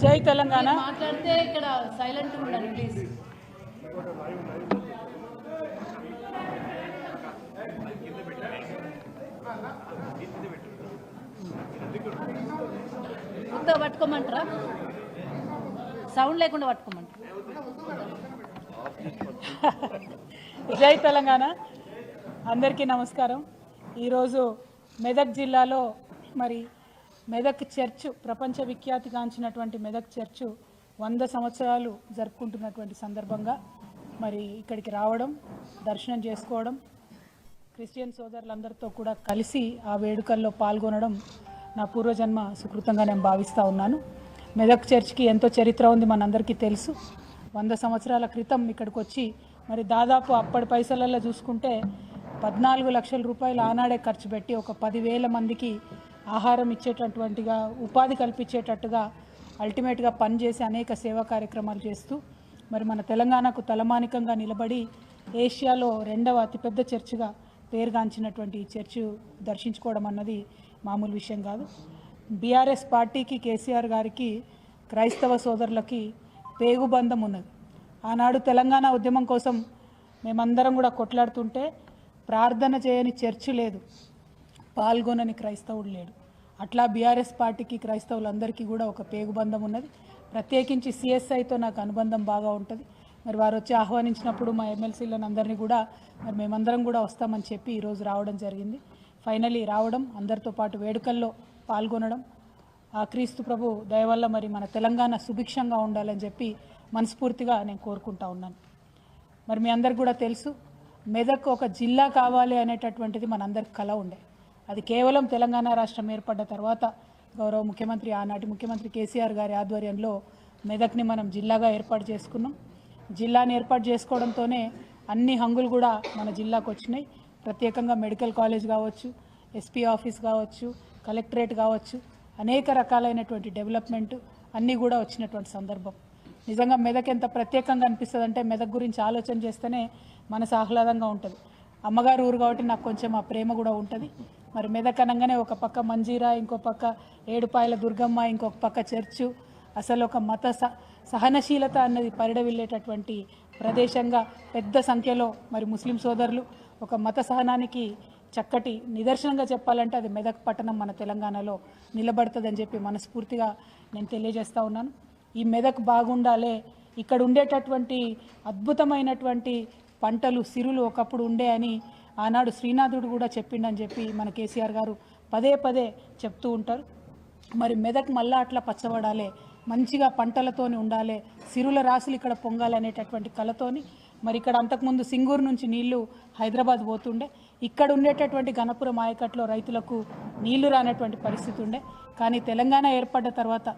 జై తెలంగాణ. మాట్లాడితే ఇక్కడ సైలెంట్ ఉండండి ప్లీజ్. పట్టుకోమంటారా? సౌండ్ లేకుండా పట్టుకోమంటారా? జై తెలంగాణ. అందరికీ నమస్కారం. ఈరోజు మెదక్ జిల్లాలో మరి మెదక్ చర్చ్ ప్రపంచ విఖ్యాతిగాంచినటువంటి మెదక్ చర్చ్ వంద సంవత్సరాలు జరుపుకుంటున్నటువంటి సందర్భంగా మరి ఇక్కడికి రావడం దర్శనం చేసుకోవడం క్రిస్టియన్ సోదరులందరితో కూడా కలిసి ఆ వేడుకల్లో పాల్గొనడం నా పూర్వజన్మ సుకృతంగా నేను భావిస్తూ ఉన్నాను. మెదక్ చర్చ్కి ఎంతో చరిత్ర ఉంది మనందరికీ తెలుసు. వంద సంవత్సరాల క్రితం ఇక్కడికి వచ్చి మరి దాదాపు అప్పటి పైసలలో చూసుకుంటే పద్నాలుగు లక్షల రూపాయలు ఆనాడే ఖర్చు పెట్టి ఒక పదివేల మందికి ఆహారం ఇచ్చేటటువంటిగా ఉపాధి కల్పించేటట్టుగా అల్టిమేట్గా పనిచేసి అనేక సేవా కార్యక్రమాలు చేస్తూ మరి మన తెలంగాణకు తలమానికంగా నిలబడి ఏషియాలో రెండవ అతిపెద్ద చర్చిగా పేరుగాంచినటువంటి ఈ చర్చ్ దర్శించుకోవడం అన్నది మామూలు విషయం కాదు. బీఆర్ఎస్ పార్టీకి కేసీఆర్ గారికి క్రైస్తవ సోదరులకి పేగుబంధం ఉన్నది. ఆనాడు తెలంగాణ ఉద్యమం కోసం మేమందరం కూడా కొట్లాడుతుంటే ప్రార్థన చేయని చర్చి లేదు. పాల్గొనని క్రైస్తవుడు లేడు. అట్లా బీఆర్ఎస్ పార్టీకి క్రైస్తవులందరికీ కూడా ఒక పేగుబంధం ఉన్నది. ప్రత్యేకించి సిఎస్ఐతో నాకు అనుబంధం బాగా ఉంటుంది. మరి వారు వచ్చి ఆహ్వానించినప్పుడు మా ఎమ్మెల్సీలను అందరినీ కూడా మరి మేమందరం కూడా వస్తామని చెప్పి ఈరోజు రావడం జరిగింది. ఫైనలీ రావడం అందరితో పాటు వేడుకల్లో పాల్గొనడం ఆ క్రీస్తు ప్రభు దయవల్ల మరి మన తెలంగాణ సుభిక్షంగా ఉండాలని చెప్పి మనస్ఫూర్తిగా నేను కోరుకుంటా ఉన్నాను. మరి మీ అందరికి కూడా తెలుసు మెదక్ ఒక జిల్లా కావాలి అనేటటువంటిది మనందరికి కళ ఉండే. అది కేవలం తెలంగాణ రాష్ట్రం ఏర్పడ్డ తర్వాత గౌరవ ముఖ్యమంత్రి ఆనాటి ముఖ్యమంత్రి కేసీఆర్ గారి ఆధ్వర్యంలో మెదక్ని మనం జిల్లాగా ఏర్పాటు చేసుకున్నాం. జిల్లాని ఏర్పాటు చేసుకోవడంతోనే అన్ని హంగులు కూడా మన జిల్లాకు వచ్చినాయి. ప్రత్యేకంగా మెడికల్ కాలేజ్ కావచ్చు ఎస్పీ ఆఫీస్ కావచ్చు కలెక్టరేట్ కావచ్చు అనేక రకాలైనటువంటి డెవలప్మెంట్ అన్నీ కూడా వచ్చినటువంటి సందర్భం. నిజంగా మెదక్ ఎంత ప్రత్యేకంగా అనిపిస్తుంది అంటే మెదక్ గురించి ఆలోచన చేస్తేనే మనసు ఆహ్లాదంగా ఉంటుంది. అమ్మగారు ఊరు కాబట్టి నాకు కొంచెం ఆ ప్రేమ కూడా ఉంటుంది. మరి మెదక్ అనగానే ఒక పక్క మంజీరా ఇంకో పక్క ఏడుపాయల దుర్గమ్మ ఇంకొక పక్క చర్చు. అసలు ఒక మత స- సహనశీలత అన్నది పరిడవిల్లేటటువంటి ప్రదేశంగా పెద్ద సంఖ్యలో మరి ముస్లిం సోదరులు ఒక మత సహనానికి చక్కటి నిదర్శనంగా చెప్పాలంటే అది మెదక్ పట్టణం మన తెలంగాణలో నిలబడుతుందని చెప్పి మనస్ఫూర్తిగా నేను తెలియజేస్తూ ఉన్నాను. ఈ మెదక్ బాగుండాలే ఇక్కడ ఉండేటటువంటి అద్భుతమైనటువంటి పంటలు సిరులు ఒకప్పుడు ఉండే అని ఆనాడు శ్రీనాథుడు కూడా చెప్పిండని చెప్పి మన కేసీఆర్ గారు పదే పదే చెప్తూ ఉంటారు. మరి మెదక్ మళ్ళా అట్లా పచ్చబడాలి మంచిగా పంటలతోని ఉండాలి సిరుల రాసులు ఇక్కడ పొంగాలనేటటువంటి కలతోని మరి ఇక్కడ అంతకుముందు సింగూరు నుంచి నీళ్ళు హైదరాబాద్ పోతుండే ఇక్కడ ఉండేటటువంటి గణపురం ఆయకట్లో రైతులకు నీళ్ళు రానటువంటి పరిస్థితి ఉండే. కానీ తెలంగాణ ఏర్పడ్డ తర్వాత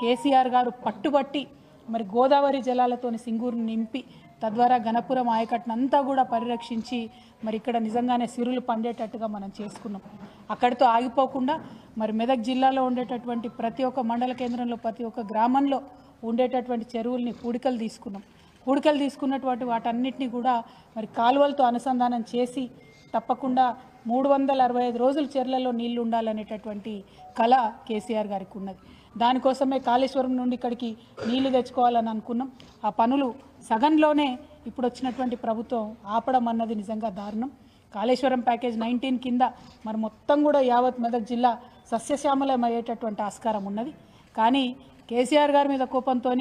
కేసీఆర్ గారు పట్టుబట్టి మరి గోదావరి జలాలతోని సింగూరుని నింపి తద్వారా గణపురం ఆయకట్టనంతా కూడా పరిరక్షించి మరి ఇక్కడ నిజంగానే సిరులు పండేటట్టుగా మనం చేసుకున్నాం. అక్కడితో ఆగిపోకుండా మరి మెదక్ జిల్లాలో ఉండేటటువంటి ప్రతి ఒక్క మండల కేంద్రంలో ప్రతి ఒక్క గ్రామంలో ఉండేటటువంటి చెరువుల్ని పూడికలు తీసుకున్నాం. పూడికలు తీసుకున్నటువంటి వాటన్నిటిని కూడా మరి కాలువలతో అనుసంధానం చేసి తప్పకుండా మూడు వందల అరవై ఐదు రోజులు చెర్లలో నీళ్ళు ఉండాలనేటటువంటి కళ కేసీఆర్ గారికి ఉన్నది. దానికోసమే కాళేశ్వరం నుండి ఇక్కడికి నీళ్ళు తెచ్చుకోవాలని అనుకున్నాం. ఆ పనులు సగంలోనే ఇప్పుడు వచ్చినటువంటి ప్రభుత్వం ఆపడం అన్నది నిజంగా దారుణం. కాళేశ్వరం ప్యాకేజ్ నైన్టీన్ కింద మరి మొత్తం కూడా యావత్ మెదక్ జిల్లా సస్యశ్యామలం అయ్యేటటువంటి ఆస్కారం ఉన్నది. కానీ కేసీఆర్ గారి మీద కోపంతో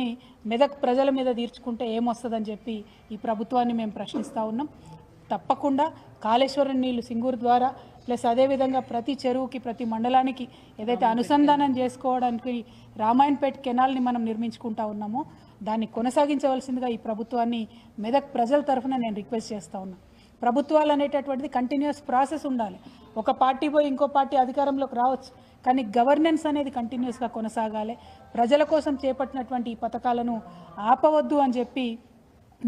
మెదక్ ప్రజల మీద తీర్చుకుంటే ఏమొస్తుందని చెప్పి ఈ ప్రభుత్వాన్ని మేము ప్రశ్నిస్తూ ఉన్నాం. తప్పకుండా కాళేశ్వరం నీళ్ళు సింగూరు ద్వారా ప్లస్ అదేవిధంగా ప్రతి చెరువుకి ప్రతి మండలానికి ఏదైతే అనుసంధానం చేసుకోవడానికి రామాయణపేట కెనాల్ని మనం నిర్మించుకుంటా ఉన్నామో దాన్ని కొనసాగించవలసిందిగా ఈ ప్రభుత్వాన్ని మెదక్ ప్రజల తరఫున నేను రిక్వెస్ట్ చేస్తూ ఉన్నా. ప్రభుత్వాలు అనేటటువంటిది కంటిన్యూస్ ప్రాసెస్ ఉండాలి. ఒక పార్టీ పోయి ఇంకో పార్టీ అధికారంలోకి రావచ్చు కానీ గవర్నెన్స్ అనేది కంటిన్యూస్గా కొనసాగాలి. ప్రజల కోసం చేపట్టినటువంటి ఈ పథకాలను ఆపవద్దు అని చెప్పి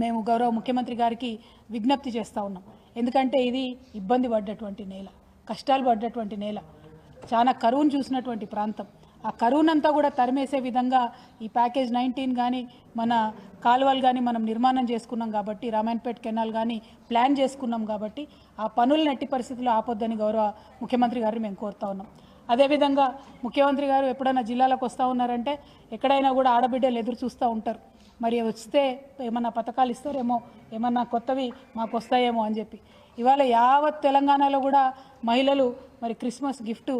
మేము గౌరవ ముఖ్యమంత్రి గారికి విజ్ఞప్తి చేస్తూ ఉన్నాం. ఎందుకంటే ఇది ఇబ్బంది పడ్డటువంటి నేల కష్టాలు పడ్డటువంటి నేల చాలా కరువును చూసినటువంటి ప్రాంతం. ఆ కరువునంతా కూడా తరిమేసే విధంగా ఈ ప్యాకేజ్ నైన్టీన్ కానీ మన కాలువలు కానీ మనం నిర్మాణం చేసుకున్నాం కాబట్టి రామాయణపేట కెనాల్ కానీ ప్లాన్ చేసుకున్నాం కాబట్టి ఆ పనులను ఎట్టి పరిస్థితుల్లో ఆపొద్దని గౌరవ ముఖ్యమంత్రి గారిని మేము కోరుతా ఉన్నాం. అదేవిధంగా ముఖ్యమంత్రి గారు ఎప్పుడైనా జిల్లాలకు వస్తూ ఉన్నారంటే ఎక్కడైనా కూడా ఆడబిడ్డలు ఎదురు చూస్తూ ఉంటారు. మరి వస్తే ఏమన్నా పథకాలు ఇస్తారేమో ఏమన్నా కొత్తవి మాకు వస్తాయేమో అని చెప్పి. ఇవాళ యావత్ తెలంగాణలో కూడా మహిళలు మరి క్రిస్మస్ గిఫ్ట్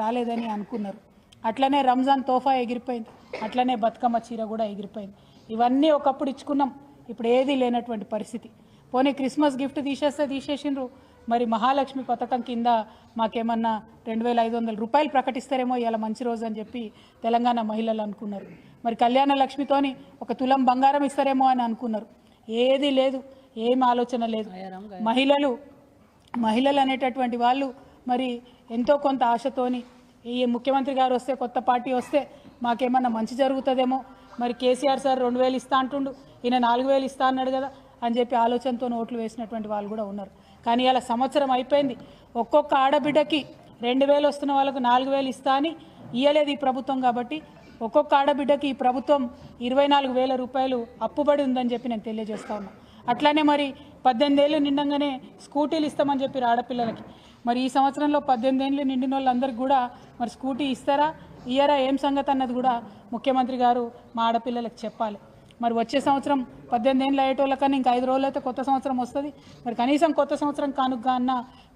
రాలేదని అనుకున్నారు. అట్లనే రంజాన్ తోఫా ఎగిరిపోయింది. అట్లనే బతుకమ్మ చీర కూడా ఎగిరిపోయింది. ఇవన్నీ ఒకప్పుడు ఇచ్చుకున్నాం. ఇప్పుడు ఏదీ లేనటువంటి పరిస్థితి. పోనీ క్రిస్మస్ గిఫ్ట్ తీసేస్తే తీసేసిండ్రు. మరి మహాలక్ష్మి పథకం కింద మాకేమన్నా రెండు వేల ఐదు వందల రూపాయలు ప్రకటిస్తారేమో ఇలా మంచి రోజు అని చెప్పి తెలంగాణ మహిళలు అనుకున్నారు. మరి కళ్యాణ లక్ష్మితోని ఒక తులం బంగారం ఇస్తారేమో అని అనుకున్నారు. ఏది లేదు. ఏం ఆలోచన లేదు. మహిళలు మహిళలు అనేటటువంటి వాళ్ళు మరి ఎంతో కొంత ఆశతోని ఈ ముఖ్యమంత్రి గారు వస్తే కొత్త పార్టీ వస్తే మాకేమన్నా మంచి జరుగుతుందేమో? మరి కేసీఆర్ సార్ రెండు వేలు ఇస్తా అంటుండు ఈయన నాలుగు వేలు ఇస్తా అన్నాడు కదా అని చెప్పి ఆలోచనతో ఓట్లు వేసినటువంటి వాళ్ళు కూడా ఉన్నారు. కానీ ఇలా సంవత్సరం అయిపోయింది. ఒక్కొక్క ఆడబిడ్డకి రెండు వేలు వస్తున్న వాళ్ళకు నాలుగు వేలు ఇస్తా అని ఇయ్యలేదు ఈ ప్రభుత్వం కాబట్టి ఒక్కొక్క ఆడబిడ్డకి ఈ ప్రభుత్వం ఇరవై నాలుగు వేల రూపాయలు అప్పుబడి ఉందని చెప్పి నేను తెలియజేస్తా ఉన్నా. అట్లానే మరి పద్దెనిమిది ఏళ్ళు నిండంగానే స్కూటీలు ఇస్తామని చెప్పి ఆడపిల్లలకి మరి ఈ సంవత్సరంలో పద్దెనిమిది ఏళ్ళు నిండిన వాళ్ళందరికీ కూడా మరి స్కూటీ ఇస్తారా? ఇయ్యరా? ఏం సంగతి అన్నది కూడా ముఖ్యమంత్రి గారు మా ఆడపిల్లలకు చెప్పాలి. మరి వచ్చే సంవత్సరం పద్దెనిమిది ఏళ్ళు అయ్యేటోళ్ళకన్నా ఇంకా ఐదు రోజులు అయితే కొత్త సంవత్సరం వస్తుంది. మరి కనీసం కొత్త సంవత్సరం కానుగ్గా అన్న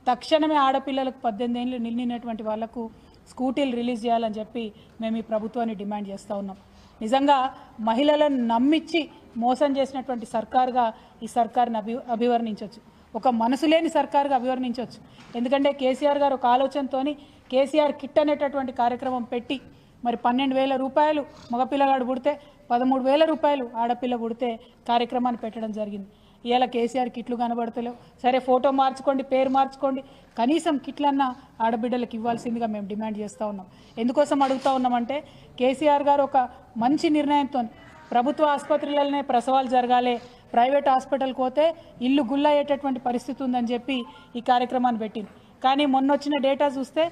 తక్షణమే ఆడపిల్లలకు పద్దెనిమిది ఏళ్ళు నిండినటువంటి వాళ్ళకు స్కూటీలు రిలీజ్ చేయాలని చెప్పి మేము ఈ ప్రభుత్వాన్ని డిమాండ్ చేస్తూ ఉన్నాం. నిజంగా మహిళలను నమ్మించి మోసం చేసినటువంటి సర్కార్గా ఈ సర్కార్ని అభి అభివర్ణించవచ్చు ఒక మనసు లేని సర్కారుగా అభివర్ణించవచ్చు. ఎందుకంటే కేసీఆర్ గారు ఒక ఆలోచనతోని కేసీఆర్ కిట్ అనేటటువంటి కార్యక్రమం పెట్టి మరి పన్నెండు వేల రూపాయలు మగపిల్లగాడు పుడితే పదమూడు వేల రూపాయలు ఆడపిల్ల పుడితే కార్యక్రమాన్ని పెట్టడం జరిగింది. ఇలా కేసీఆర్ కిట్లు కనబడతలేవు. సరే ఫోటో మార్చుకోండి పేరు మార్చుకోండి. కనీసం కిట్లన్నా ఆడబిడ్డలకు ఇవ్వాల్సిందిగా మేము డిమాండ్ చేస్తూ ఉన్నాం. ఎందుకోసం అడుగుతూ ఉన్నామంటే కేసీఆర్ గారు ఒక మంచి నిర్ణయంతో ప్రభుత్వ ఆసుపత్రులలోనే ప్రసవాలు జరగాలి ప్రైవేట్ హాస్పిటల్కి పోతే ఇల్లు గుల్ల అయ్యేటటువంటి పరిస్థితి ఉందని చెప్పి ఈ కార్యక్రమాన్ని పెట్టింది. కానీ మొన్న వచ్చిన డేటా చూస్తే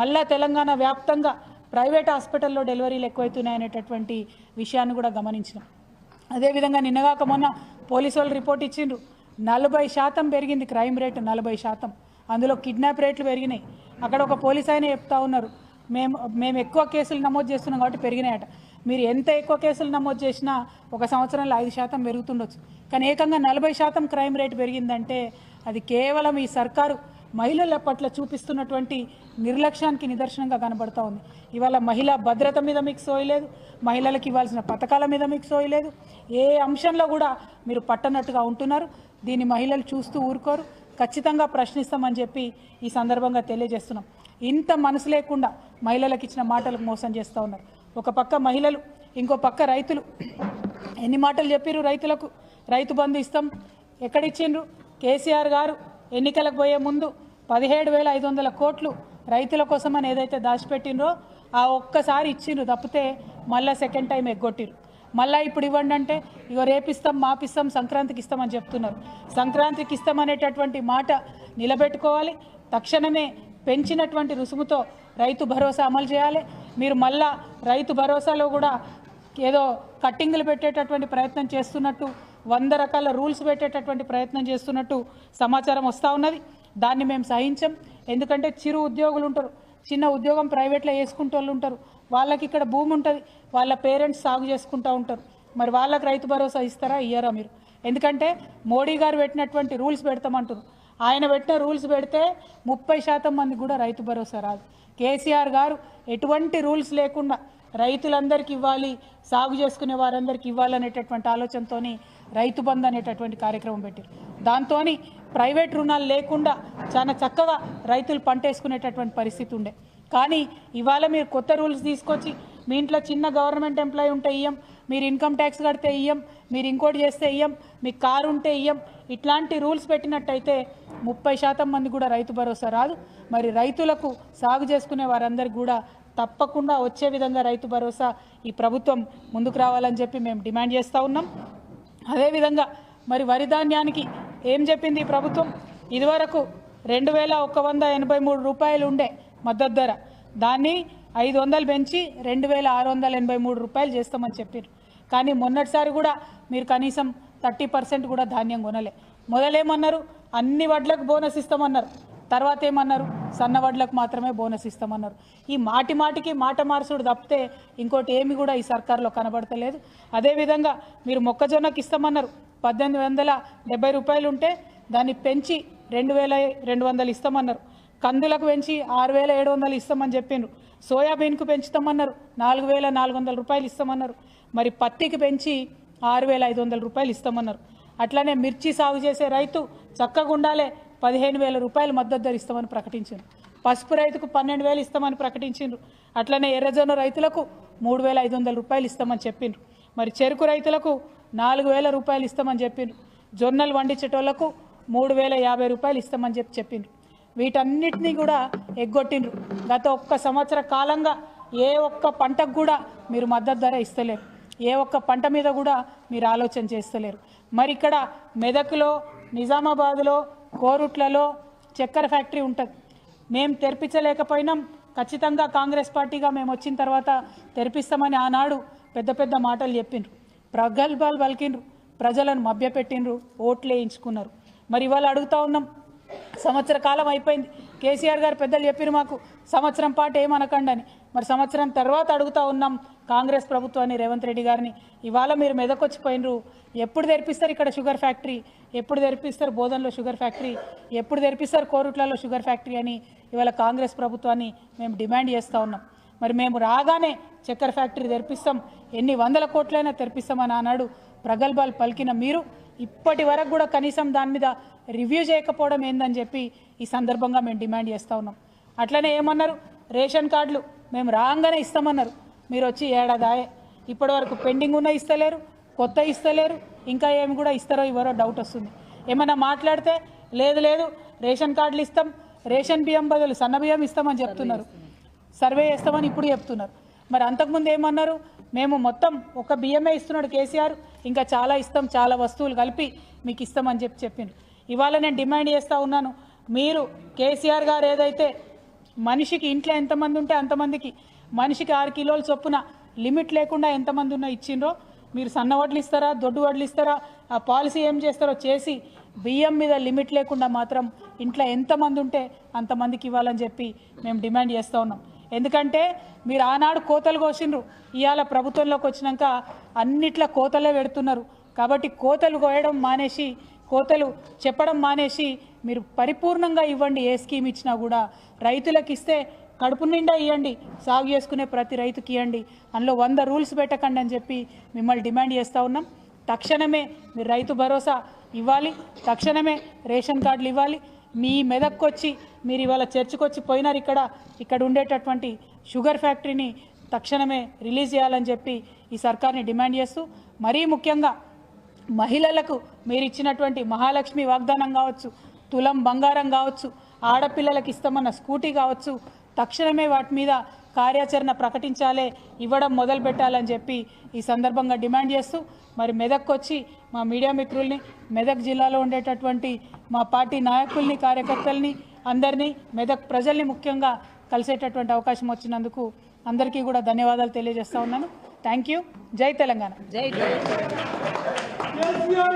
మళ్ళా తెలంగాణ వ్యాప్తంగా ప్రైవేట్ హాస్పిటల్లో డెలివరీలు ఎక్కువైతున్నాయనేటటువంటి విషయాన్ని కూడా గమనించినాం. అదేవిధంగా నిన్నగాక మొన్న పోలీసు వాళ్ళు రిపోర్ట్ ఇచ్చిండ్రు. నలభై శాతం పెరిగింది క్రైమ్ రేటు నలభై శాతం. అందులో కిడ్నాప్ రేట్లు పెరిగినాయి. అక్కడ ఒక పోలీస్ ఆయన చెప్తా ఉన్నారు. మేము మేము ఎక్కువ కేసులు నమోదు చేస్తున్నాం కాబట్టి పెరిగినాయట. మీరు ఎంత ఎక్కువ కేసులు నమోదు చేసినా ఒక సంవత్సరంలో ఐదు శాతం పెరుగుతుండొచ్చు. కానీ ఏకంగా నలభై శాతం క్రైమ్ రేటు పెరిగిందంటే అది కేవలం ఈ సర్కారు మహిళల పట్ల చూపిస్తున్నటువంటి నిర్లక్ష్యానికి నిదర్శనంగా కనబడతా ఉంది. ఇవాళ మహిళా భద్రత మీద మీకు సోయలేదు మహిళలకు ఇవ్వాల్సిన పథకాల మీద మీకు సోయలేదు ఏ అంశంలో కూడా మీరు పట్టనట్టుగా ఉంటున్నారు. దీన్ని మహిళలు చూస్తూ ఊరుకోరు. ఖచ్చితంగా ప్రశ్నిస్తామని చెప్పి ఈ సందర్భంగా తెలియజేస్తున్నాం. ఇంత మనసు లేకుండా మహిళలకు ఇచ్చిన మాటలకు మోసం చేస్తూ ఉన్నారు. ఒక పక్క మహిళలు ఇంకో పక్క రైతులు. ఎన్ని మాటలు చెప్పిర్రు రైతులకు? రైతు బంధు ఇస్తాం. ఎక్కడిచ్చిండ్రు? కేసీఆర్ గారు ఎన్నికలకు పోయే ముందు పదిహేడు వేల ఐదు వందల కోట్లు రైతుల కోసమని ఏదైతే దాచిపెట్టినరో ఆ ఒక్కసారి ఇచ్చిండ్రు. తప్పితే మళ్ళీ సెకండ్ టైం ఎగ్గొట్టిరు మళ్ళీ ఇప్పుడు ఇవ్వండి అంటే ఇగో రేపిస్తాం మాపిస్తాం సంక్రాంతికి ఇస్తామని చెప్తున్నారు. సంక్రాంతికి ఇస్తామనేటటువంటి మాట నిలబెట్టుకోవాలి. తక్షణమే పెంచినటువంటి రుసుముతో రైతు భరోసా అమలు చేయాలి. మీరు మళ్ళా రైతు భరోసాలో కూడా ఏదో కట్టింగులు పెట్టేటటువంటి ప్రయత్నం చేస్తున్నట్టు వంద రకాల రూల్స్ పెట్టేటటువంటి ప్రయత్నం చేస్తున్నట్టు సమాచారం వస్తూ ఉన్నది. దాన్ని మేము సహించం. ఎందుకంటే చిరు ఉద్యోగులు ఉంటారు. చిన్న ఉద్యోగం ప్రైవేట్లో వేసుకుంటూ వాళ్ళు ఉంటారు. వాళ్ళకి ఇక్కడ భూమి ఉంటుంది. వాళ్ళ పేరెంట్స్ సాగు చేసుకుంటూ ఉంటారు. మరి వాళ్ళకి రైతు భరోసా ఇస్తారా? ఇయ్యారా మీరు? ఎందుకంటే మోడీ గారు పెట్టినటువంటి రూల్స్ పెడతామంటారు ఆయన పెట్టిన రూల్స్ పెడితే ముప్పై శాతం మంది కూడా రైతు భరోసా రాదు. కేసీఆర్ గారు ఎటువంటి రూల్స్ లేకుండా రైతులందరికీ ఇవ్వాలి సాగు చేసుకునే వారందరికీ ఇవ్వాలనేటటువంటి ఆలోచనతోని రైతు బంధు అనేటటువంటి కార్యక్రమం పెట్టారు. దాంతో ప్రైవేట్ రుణాలు లేకుండా చాలా చక్కగా రైతులు పంట వేసుకునేటటువంటి పరిస్థితి ఉండే. కానీ ఇవాళ మీరు కొత్త రూల్స్ తీసుకొచ్చి మీ ఇంట్లో చిన్న గవర్నమెంట్ ఎంప్లాయీ ఉంటే ఇయ్యం మీరు ఇన్కమ్ ట్యాక్స్ కడితే ఇయ్యం మీరు ఇంకోటి చేస్తే ఇయ్యం మీకు కారు ఉంటే ఇయ్యం ఇట్లాంటి రూల్స్ పెట్టినట్టయితే ముప్పై శాతం మంది కూడా రైతు భరోసా రాదు. మరి రైతులకు సాగు చేసుకునే వారందరికీ కూడా తప్పకుండా వచ్చే విధంగా రైతు భరోసా ఈ ప్రభుత్వం ముందుకు రావాలని చెప్పి మేము డిమాండ్ చేస్తూ ఉన్నాం. అదేవిధంగా మరి వరి ధాన్యానికి ఏం చెప్పింది ఈ ప్రభుత్వం? ఇదివరకు రెండు వేల ఒక వంద ఎనభై మూడు రూపాయలు ఉండే మద్దతు ధర. దాన్ని ఐదు వందలు పెంచి రెండు వేల ఆరు వందల ఎనభై మూడు రూపాయలు చేస్తామని చెప్పారు కానీ మొన్నటిసారి కూడా మీరు కనీసం థర్టీ పర్సెంట్ కూడా ధాన్యం కొనలే. మొదలేమన్నారు? అన్ని వడ్లకు బోనస్ ఇస్తామన్నారు. తర్వాత ఏమన్నారు? సన్న వడ్లకు మాత్రమే బోనస్ ఇస్తామన్నారు. ఈ మాటి మాటికి మాట మార్చుడు తప్పితే ఇంకోటి ఏమి కూడా ఈ సర్కార్లో కనబడతలేదు. అదేవిధంగా మీరు మొక్కజొన్నకి ఇస్తామన్నారు. పద్దెనిమిది వందల డెబ్బై రూపాయలు ఉంటే దాన్ని పెంచి రెండు వేల రెండు వందలు ఇస్తామన్నారు. కందులకు పెంచి ఆరు వేల ఏడు వందలు ఇస్తామని చెప్పిండ్రు సోయాబీన్కు పెంచుతామన్నారు. నాలుగు వేల నాలుగు వందల రూపాయలు ఇస్తామన్నారు. మరి పత్తికి పెంచి ఆరు వేల ఐదు వందల రూపాయలు ఇస్తామన్నారు. అట్లనే మిర్చి సాగు చేసే రైతు చక్కగా ఉండాలే పదిహేను వేల రూపాయలు మద్దతు ధర ఇస్తామని ప్రకటించారు పసుపు రైతుకు పన్నెండు వేలు ఇస్తామని ప్రకటించిండ్రు. అట్లనే ఎర్రజొన్న రైతులకు మూడు వేల ఐదు వందల రూపాయలు ఇస్తామని చెప్పిండ్రు. మరి చెరుకు రైతులకు నాలుగు వేల రూపాయలు ఇస్తామని చెప్పిండ్రు. జొన్నలు వండించేటోళ్ళకు మూడు వేల యాభై రూపాయలు ఇస్తామని చెప్పి చెప్పిండ్రు. వీటన్నిటినీ కూడా ఎగ్గొట్టిండ్రు. గత ఒక్క సంవత్సర కాలంగా ఏ ఒక్క పంటకు కూడా మీరు మద్దతు ధర ఇస్తలేరు. ఏ ఒక్క పంట మీద కూడా మీరు ఆలోచన చేస్తలేరు. మరి ఇక్కడ మెదక్లో నిజామాబాద్లో కోరుట్లలో చక్కెర ఫ్యాక్టరీ ఉంటుంది. మేము తెరిపించలేకపోయినాం. ఖచ్చితంగా కాంగ్రెస్ పార్టీగా మేము వచ్చిన తర్వాత తెరిపిస్తామని ఆనాడు పెద్ద పెద్ద మాటలు చెప్పిండ్రు. ప్రగల్భాలు పలికిండ్రు. ప్రజలను మభ్యపెట్టిండ్రు. ఓట్లు వేయించుకున్నారు మరి ఇవాళ అడుగుతా ఉన్నాం సంవత్సర కాలం అయిపోయింది. కేసీఆర్ గారు పెద్దలు చెప్పారు మాకు సంవత్సరం పాటు ఏమనకండి అని మరి సంవత్సరం తర్వాత అడుగుతా ఉన్నాం కాంగ్రెస్ ప్రభుత్వాన్ని రేవంత్ రెడ్డి గారిని. ఇవాళ మీరు మెదకొచ్చిపోయినరు ఎప్పుడు తెరిపిస్తారు ఇక్కడ షుగర్ ఫ్యాక్టరీ? ఎప్పుడు తెరిపిస్తారు బోధనలో షుగర్ ఫ్యాక్టరీ? ఎప్పుడు తెరిపిస్తారు కోరుట్లలో షుగర్ ఫ్యాక్టరీ అని ఇవాళ కాంగ్రెస్ ప్రభుత్వాన్ని మేము డిమాండ్ చేస్తూ ఉన్నాం. మరి మేము రాగానే చక్కెర ఫ్యాక్టరీ తెరిపిస్తాం. ఎన్ని వందల కోట్లైనా తెరిపిస్తామని అన్నాడు ప్రగల్భాలు పలికిన మీరు ఇప్పటి వరకు కూడా కనీసం దాని మీద రివ్యూ చేయకపోవడం ఏందని చెప్పి ఈ సందర్భంగా మేము డిమాండ్ చేస్తూ ఉన్నాం. అట్లనే ఏమన్నారు? రేషన్ కార్డులు మేము రాగానే ఇస్తామన్నారు. మీరు వచ్చి ఏడాదాయే. ఇప్పటి వరకు పెండింగ్ ఉన్న ఇస్తలేరు కొత్త ఇస్తలేరు ఇంకా ఏమి కూడా ఇస్తారో ఇవ్వరో డౌట్ వస్తుంది. ఏమన్నా మాట్లాడితే లేదు లేదు రేషన్ కార్డులు ఇస్తాం రేషన్ బియ్యం బదులు సన్న బియ్యం ఇస్తామని చెప్తున్నారు. సర్వే చేస్తామని ఇప్పుడు చెప్తున్నారు. మరి అంతకుముందు ఏమన్నారు? మేము మొత్తం ఒక బియ్యమే ఇస్తున్నాడు కేసీఆర్. ఇంకా చాలా ఇస్తాం చాలా వస్తువులు కలిపి మీకు ఇస్తామని చెప్పి చెప్పిండ్రు ఇవాళ నేను డిమాండ్ చేస్తూ ఉన్నాను మీరు కేసీఆర్ గారు ఏదైతే మనిషికి ఇంట్లో ఎంతమంది ఉంటే అంతమందికి మనిషికి ఆరు కిలోల చొప్పున లిమిట్ లేకుండా ఎంతమంది ఉన్నా ఇచ్చిండ్రో మీరు సన్న వడ్లు ఇస్తారా దొడ్డు వడ్లు ఇస్తారా ఆ పాలసీ ఏం చేస్తారో చేసి బియ్యం మీద లిమిట్ లేకుండా మాత్రం ఇంట్లో ఎంతమంది ఉంటే అంతమందికి ఇవ్వాలని చెప్పి మేము డిమాండ్ చేస్తూ ఉన్నాం. ఎందుకంటే మీరు ఆనాడు కోతలు కోసిండ్రు. ఇవాళ ప్రభుత్వంలోకి వచ్చినాక అన్నిట్ల కోతలే పెడుతున్నారు. కాబట్టి కోతలు కోయడం మానేసి కోతలు చెప్పడం మానేసి మీరు పరిపూర్ణంగా ఇవ్వండి ఏ స్కీమ్ ఇచ్చినా కూడా. రైతులకు ఇస్తే కడుపు నిండా ఇవ్వండి సాగు చేసుకునే ప్రతి రైతుకి ఇవ్వండి అందులో వంద రూల్స్ పెట్టకండి అని చెప్పి మిమ్మల్ని డిమాండ్ చేస్తూ ఉన్నాం. తక్షణమే మీరు రైతు భరోసా ఇవ్వాలి. తక్షణమే రేషన్ కార్డులు ఇవ్వాలి. మీ మెదక్కొచ్చి మీరు ఇవాళ చర్చకు వచ్చి పోయినారు ఇక్కడ ఇక్కడ ఉండేటటువంటి షుగర్ ఫ్యాక్టరీని తక్షణమే రిలీజ్ చేయాలని చెప్పి ఈ సర్కార్ని డిమాండ్ చేస్తూ మరీ ముఖ్యంగా మహిళలకు మీరు ఇచ్చినటువంటి మహాలక్ష్మి వాగ్దానం కావచ్చు తులం బంగారం కావచ్చు ఆడపిల్లలకు ఇస్తామన్న స్కూటీ కావచ్చు తక్షణమే వాటి మీద కార్యాచరణ ప్రకటించాలే ఇవ్వడం మొదలు పెట్టాలని చెప్పి ఈ సందర్భంగా డిమాండ్ చేస్తూ మరి మెదక్ వచ్చి మా మీడియా మిత్రుల్ని మెదక్ జిల్లాలో ఉండేటటువంటి మా పార్టీ నాయకుల్ని కార్యకర్తల్ని అందరినీ మెదక్ ప్రజల్ని ముఖ్యంగా కలిసేటటువంటి అవకాశం వచ్చినందుకు అందరికీ కూడా ధన్యవాదాలు తెలియజేస్తా ఉన్నాను. థ్యాంక్ యూ జై తెలంగాణ. జై జై